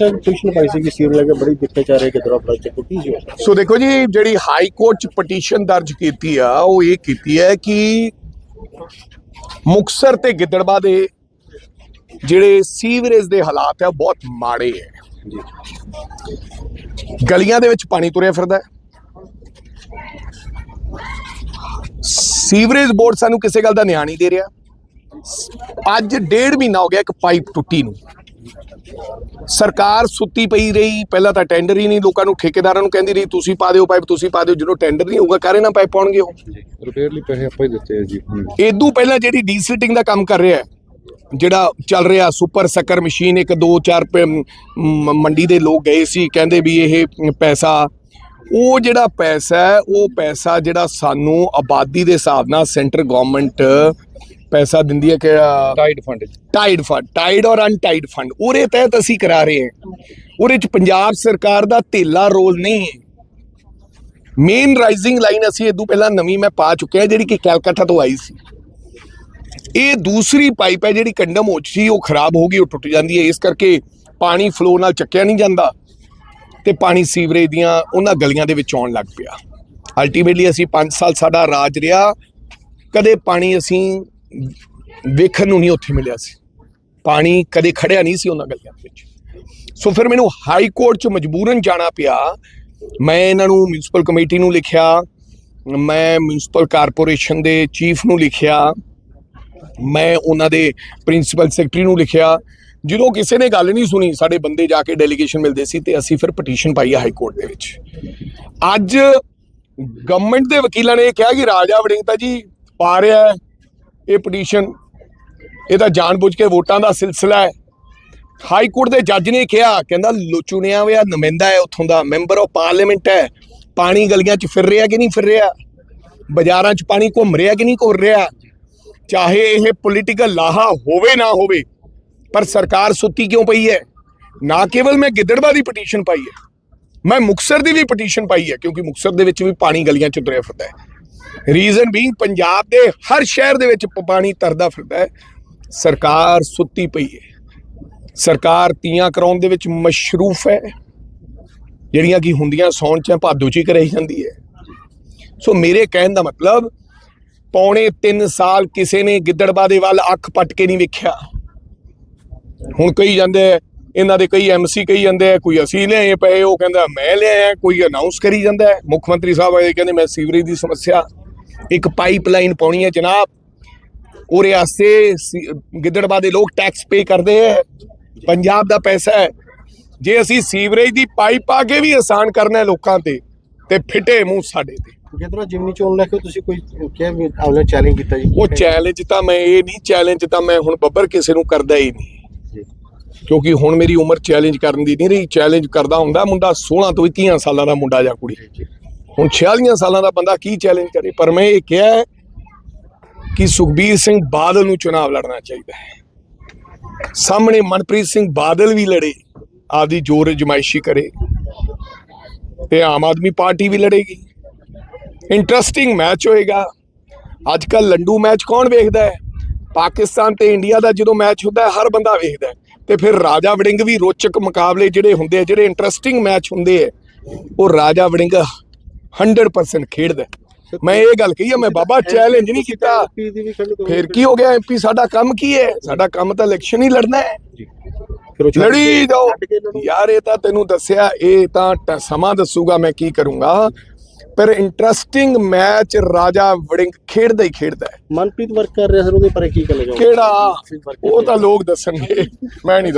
ਪਾਈ ਸੀ ਕਿ ਸੀਰ ਲੈ ਕੇ ਬੜੀ ਦਿੱਕਤ ਆ ਰਹੀ ਹੈ ਕਿ ਦਰਾ ਪ੍ਰੋਜੈਕਟ ਕੋ ਕੀ ਹੋਇਆ ਸੋ ਦੇਖੋ ਜੀ ਜਿਹੜੀ ਹਾਈ ਕੋਰਟ ਚ ਪਟੀਸ਼ਨ ਦਰਜ ਕੀਤੀ ਆ ਉਹ ਇਹ ਕੀਤੀ ਹੈ ਕਿ ਮੁਕਸਰ ਤੇ ਗਿੱਦੜਬਾ ਦੇ ਜਿਹੜੇ ਸੀਵਰੇਜ ਦੇ ਹਾਲਾਤ ਆ ਬਹੁਤ ਮਾੜੇ ਹੈ ਗਲੀਆਂ ਦੇ ਵਿੱਚ ਪਾਣੀ ਤੁਰਿਆ ਫਿਰਦਾ ਸੀਵਰੇਜ ਬੋਰਡ ਸਾਨੂੰ ਕਿਸੇ ਗੱਲ ਦਾ ਨਿਆਂ ਨਹੀਂ ਦੇ ਰਿਹਾ। ਅੱਜ ਡੇਢ ਮਹੀਨਾ ਹੋ ਗਿਆ ਇੱਕ ਪਾਈਪ ਟੁੱਟੀ ਨੂੰ। ਸਰਕਾਰ ਸੁੱਤੀ ਪਈ ਰਹੀ ਪਹਿਲਾਂ ਤਾਂ ਟੈਂਡਰ ਹੀ ਨਹੀਂ ਲੋਕਾਂ ਨੂੰ ਠੇਕੇਦਾਰਾਂ ਨੂੰ ਕਹਿੰਦੀ ਰਹੀ ਤੁਸੀਂ ਪਾ ਦਿਓ ਪਾਈਪ ਤੁਸੀਂ ਪਾ ਦਿਓ ਜਦੋਂ ਟੈਂਡਰ ਨਹੀਂ ਹੋਊਗਾ ਕਾਰੇ ਨਾ ਪਾਈਪ ਪਾਉਣਗੇ ਉਹ? ਰਿਪੇਅਰ ਲਈ ਪੈਸੇ ਆਪਾਂ ਹੀ ਦਿੱਤੇ ਆ ਜੀ ਇਦੋਂ ਪਹਿਲਾਂ ਜਿਹੜੀ ਡੀਸਿਲਟਿੰਗ ਦਾ ਕੰਮ ਕਰ ਰਿਹਾ ਜਿਹੜਾ ਚੱਲ ਰਿਹਾ ਸੁਪਰ ਸੱਕਰ ਮਸ਼ੀਨ ਇੱਕ ਦੋ ਚਾਰ ਮੰਡੀ ਦੇ ਲੋਕ ਗਏ ਸੀ ਕਹਿੰਦੇ ਵੀ ਇਹ ਪੈਸਾ ਉਹ ਜਿਹੜਾ ਪੈਸਾ ਹੈ ਉਹ ਪੈਸਾ ਜਿਹੜਾ ਸਾਨੂੰ ਆਬਾਦੀ ਦੇ ਹਿਸਾਬ ਨਾਲ ਸੈਂਟਰ ਗਵਰਨਮੈਂਟ ਪੈਸਾ ਦਿੰਦੀ ਹੈ ਕਿ tied fund tied fund tied ਔਰ ਅਨਟਾਈਡ ਫੰਡ ਉਹਦੇ ਤਹਿਤ ਅਸੀਂ ਕਰਾ ਰਹੇ ਹਾਂ। ਉਹਦੇ ਚ ਪੰਜਾਬ ਸਰਕਾਰ ਦਾ ਧੇਲਾ ਰੋਲ ਨਹੀਂ ਹੈ। ਮੇਨ ਰਾਈਜ਼ਿੰਗ ਲਾਈਨ ਅਸੀਂ ਇਦੋਂ ਪਹਿਲਾਂ ਨਵੀਂ ਮੈਂ ਪਾ ਚੁੱਕਿਆ ਜਿਹੜੀ ਕਿ ਕੈਲਕੱਤਾ ਤੋਂ ਆਈ ਸੀ। ਇਹ ਦੂਸਰੀ ਪਾਈਪ ਹੈ ਜਿਹੜੀ ਕੰਡਮ ਹੋ 'ਚ ਸੀ ਉਹ ਖਰਾਬ ਹੋ ਗਈ ਉਹ ਟੁੱਟ ਜਾਂਦੀ ਹੈ। ਇਸ ਕਰਕੇ ਪਾਣੀ ਫਲੋ ਨਾਲ ਚੱਕਿਆ ਨਹੀਂ ਜਾਂਦਾ ਤੇ ਪਾਣੀ ਸੀਵਰੇਜ ਦੀਆਂ ਉਹਨਾਂ ਗਲੀਆਂ ਦੇ ਵਿੱਚ ਆਉਣ ਲੱਗ ਪਿਆ। ਅਲਟੀਮੇਟਲੀ ਅਸੀਂ 5 ਸਾਲ ਸਾਡਾ ਰਾਜ ਰਿਹਾ। ਕਦੇ ਪਾਣੀ ਅਸੀਂ ਵੇਖਣ ਨੂੰ ਨਹੀਂ ਉੱਥੇ ਮਿਲਿਆ ਸੀ। ਪਾਣੀ ਕਦੇ ਖੜਿਆ ਨਹੀਂ ਸੀ ਉਹਨਾਂ ਗਲੀਆਂ ਦੇ ਵਿੱਚ। ਸੋ ਫਿਰ ਮੈਨੂੰ ਹਾਈ ਕੋਰਟ 'ਚ ਮਜਬੂਰਨ ਜਾਣਾ ਪਿਆ। ਮੈਂ ਇਹਨਾਂ ਨੂੰ ਮਿਊਨਿਸਪਲ ਕਮੇਟੀ ਨੂੰ ਲਿਖਿਆ। ਮੈਂ ਮਿਊਨਿਸਪਲ ਕਾਰਪੋਰੇਸ਼ਨ ਦੇ ਚੀਫ ਨੂੰ ਲਿਖਿਆ। ਮੈਂ ਉਹਨਾਂ ਦੇ ਪ੍ਰਿੰਸੀਪਲ ਸੈਕਟਰੀ ਨੂੰ ਲਿਖਿਆ। ਜਦੋਂ ਕਿਸੇ ਨੇ ਗੱਲ ਨਹੀਂ ਸੁਣੀ, ਸਾਡੇ ਬੰਦੇ ਜਾ ਕੇ ਡੈਲੀਗੇਸ਼ਨ ਮਿਲਦੇ ਸੀ ਤੇ ਅਸੀਂ ਫਿਰ ਪਟੀਸ਼ਨ ਪਾਈ ਹਾਈ ਕੋਰਟ ਦੇ ਵਿੱਚ। ਅੱਜ ਗਵਰਨਮੈਂਟ ਦੇ ਵਕੀਲਾਂ ਨੇ ਇਹ ਕਿਹਾ ਕਿ ਰਾਜਾ ਵੜਿੰਗ ਤਾਂ ਜੀ ਪਾ ਰਿਹਾ ਇਹ ਪਟੀਸ਼ਨ, ਇਹ ਤਾਂ ਜਾਣਬੁੱਝ ਕੇ ਵੋਟਾਂ ਦਾ ਸਿਲਸਿਲਾ ਹੈ। ਹਾਈ ਕੋਰਟ ਦੇ ਜੱਜ ਨੇ ਕਿਹਾ, ਕਹਿੰਦਾ ਚੁਣਿਆ ਹੋਇਆ ਨੁਮਾਇੰਦਾ ਹੈ ਉੱਥੋਂ ਦਾ, ਮੈਂਬਰ ਆਫ ਪਾਰਲੀਮੈਂਟ ਹੈ। ਪਾਣੀ ਗਲੀਆਂ 'ਚ ਫਿਰ ਰਿਹਾ ਕਿ ਨਹੀਂ ਫਿਰ ਰਿਹਾ? ਬਾਜ਼ਾਰਾਂ 'ਚ ਪਾਣੀ ਘੁੰਮ ਰਿਹਾ ਕਿ ਨਹੀਂ ਘੁੰਮ ਰਿਹਾ? ਚਾਹੇ ਇਹ ਪੋਲੀਟੀਕਲ ਲਾਹਾ ਹੋਵੇ ਨਾ ਹੋਵੇ, ਪਰ ਸਰਕਾਰ ਸੁੱਤੀ ਕਿਉਂ ਪਈ ਹੈ? ਨਾ ਕੇਵਲ ਮੈਂ ਗਿੱਦੜਵਾ ਦੀ ਪਟੀਸ਼ਨ ਪਾਈ ਹੈ, ਮੈਂ ਮੁਕਸਰ ਦੀ ਵੀ ਪਟੀਸ਼ਨ ਪਾਈ ਹੈ, ਕਿਉਂਕਿ ਮੁਕਸਰ ਦੇ ਵਿੱਚ ਵੀ ਪਾਣੀ ਗਲੀਆਂ 'ਚ ਤੁਰਿਆ ਫਿਰਦਾ ਹੈ। ਰੀਜ਼ਨ ਵੀ ਪੰਜਾਬ ਦੇ ਹਰ ਸ਼ਹਿਰ ਦੇ ਵਿੱਚ ਪਾਣੀ ਤਰਦਾ ਫਿਰਦਾ ਹੈ। ਸਰਕਾਰ ਸੁੱਤੀ ਪਈ ਹੈ। ਸਰਕਾਰ ਤੀਆਂ ਕਰਾਉਣ ਦੇ ਵਿੱਚ ਮਸ਼ਰੂਫ ਹੈ। ਜਿਹੜੀਆਂ ਕੀ ਹੁੰਦੀਆਂ ਸੌਣ ਚ ਭਾਦੋ ਚ ਹੀ ਕਰਾਈ ਜਾਂਦੀ ਹੈ। ਸੋ ਮੇਰੇ ਕਹਿਣ ਦਾ ਮਤਲਬ ਪੌਣੇ 3 ਸਾਲ ਕਿਸੇ ਨੇ ਗਿੱਦੜਬਾ ਦੇ ਵੱਲ ਅੱਖ ਪੱਟ ਕੇ ਨਹੀਂ ਵੇਖਿਆ। ਹੁਣ ਕਹੀ ਜਾਂਦੇ ਆ, ਇਹਨਾਂ ਦੇ ਕਈ ਐਮਸੀ ਕਹੀ ਜਾਂਦੇ ਆ ਕੋਈ ਅਸੀਂ ਲਿਆਏ ਪਏ ਉਹ ਕਹਿੰਦਾ ਮੈਂ ਲਿਆਇਆ ਕੋਈ ਅਨਾਉਂਸ ਕਰੀ ਜਾਂਦਾ ਮੁੱਖ ਮੰਤਰੀ ਸਾਹਿਬ ਇਹ ਕਹਿੰਦੇ ਮੈਂ ਸੀਵਰੇਜ ਦੀ ਸਮੱਸਿਆ। ਇੱਕ ਪਾਈਪਲਾਈਨ ਪਾਉਣੀ ਹੈ ਜਨਾਬ। ਉਹਦੇ ਵਾਸਤੇ ਸੀ- ਗਿੱਦੜਬਾ ਦੇ ਲੋਕ ਟੈਕਸ ਪੇ ਕਰਦੇ ਹੈ। ਪੰਜਾਬ ਦਾ ਪੈਸਾ ਹੈ। ਜੇ ਅਸੀਂ ਸੀਵਰੇਜ ਦੀ ਪਾਈਪ ਪਾ ਕੇ ਵੀ ਆਸਾਨ ਕਰਨਾ ਲੋਕਾਂ ਤੇ ਤੇ ਫਿੱਟੇ ਮੂੰਹ ਸਾਡੇ ਤੇ। ਕਿਧਰੋਂ ਜਿਮਨੀ ਚੋਣ ਲੈ ਕੇ ਤੁਸੀਂ ਕੋਈ ਕਿਹਾ ਵੀ ਆਉਣਾ ਚੈਲੰਜ ਕੀਤਾ ਜੀ? ਉਹ ਚੈਲੰਜ ਤਾਂ ਮੈਂ ਇਹ ਨਹੀਂ ਚੈਲੰਜ ਤਾਂ ਮੈਂ ਹੁਣ ਬੱਬਰ ਕਿਸੇ ਨੂੰ ਕਰਦਾ ਹੀ ਨਹੀਂ। ਕਿਉਂਕਿ ਹੁਣ ਮੇਰੀ ਉਮਰ ਚੈਲੰਜ ਕਰਨ ਦੀ ਨਹੀਂ ਰਹੀ। ਚੈਲੰਜ ਕਰਦਾ ਹੁੰਦਾ ਮੁੰਡਾ 16 ਤੋਂ 21 ਸਾਲਾਂ ਦਾ ਮੁੰਡਾ ਜਾਂ ਕੁੜੀ। ਹੁਣ 46 ਸਾਲਾਂ ਦਾ ਬੰਦਾ ਕੀ ਚੈਲੰਜ ਕਰੇ? ਪਰ ਮੈਂ ਇਹ ਕਿਹਾ ਕਿ ਸੁਖਬੀਰ ਸਿੰਘ ਬਾਦਲ ਨੂੰ ਚੁਣਾਵ ਲੜਨਾ ਚਾਹੀਦਾ ਹੈ। ਸਾਹਮਣੇ ਮਨਪ੍ਰੀਤ ਸਿੰਘ ਬਾਦਲ ਵੀ ਲੜੇ, ਆਪਦੀ ਜੋਰ ਅਜਮਾਇਸ਼ੀ ਕਰੇ ਤੇ ਆਮ ਆਦਮੀ ਪਾਰਟੀ ਵੀ ਲੜੇਗੀ। ਇੰਟਰਸਟਿੰਗ ਮੈਚ ਹੋਏਗਾ। ਅੱਜ ਕੱਲ ਲੰਡੂ ਮੈਚ ਕੌਣ ਵੇਖਦਾ ਹੈ? ਪਾਕਿਸਤਾਨ ਤੇ ਇੰਡੀਆ ਦਾ ਜਦੋਂ ਮੈਚ ਹੁੰਦਾ ਹੈ, ਹਰ ਬੰਦਾ ਵੇਖਦਾ ਹੈ। ਤੇ ਫਿਰ ਰਾਜਾ ਵੜਿੰਗ ਵੀ ਰੋਚਕ ਮੁਕਾਬਲੇ ਜਿਹੜੇ ਹੁੰਦੇ ਆ, ਜਿਹੜੇ ਇੰਟਰਸਟਿੰਗ ਮੈਚ ਹੁੰਦੇ ਆ, ਉਹ ਰਾਜਾ ਵੜਿੰਗ 100% ਖੇਡਦਾ। ਮੈਂ ਇਹ ਗੱਲ ਕਹੀ ਆ ਮੈਂ ਬਾਬਾ ਚੈਲੰਜ ਨਹੀਂ ਕੀਤਾ। ਫਿਰ ਕੀ ਹੋ ਗਿਆ ਐਮਪੀ ਸਾਡਾ ਕੰਮ ਕੀ ਹੈ? ਸਾਡਾ ਕੰਮ ਤਾਂ ਇਲੈਕਸ਼ਨ ਹੀ ਲੜਨਾ ਹੈ। ਲੜੀ ਜਾਓ। ਯਾਰ ਇਹ ਤਾਂ ਤੈਨੂੰ ਦੱਸਿਆ ਇਹ ਤਾਂ ਸਮਾਂ ਦੱਸੂਗਾ ਮੈਂ ਕੀ ਕਰੂੰਗਾ। ਪਰ ਇੰਟਰਸਟਿੰਗ ਮੈਚ ਰਾਜਾ ਵੜਿੰਗ ਖੇਡਦਾ ਹੀ ਖੇਡਦਾ ਹੈ। ਮਨਪ੍ਰੀਤ ਵਰਕ ਕਰ ਰਿਹਾ ਸਰ ਉਹਦੇ ਬਾਰੇ ਕੀ ਚਾਹੋਗੇ ਕਿਹੜਾ? ਉਹ ਤਾਂ ਲੋਕ ਦੱਸਣਗੇ। ਮੈਂ ਨਹੀਂ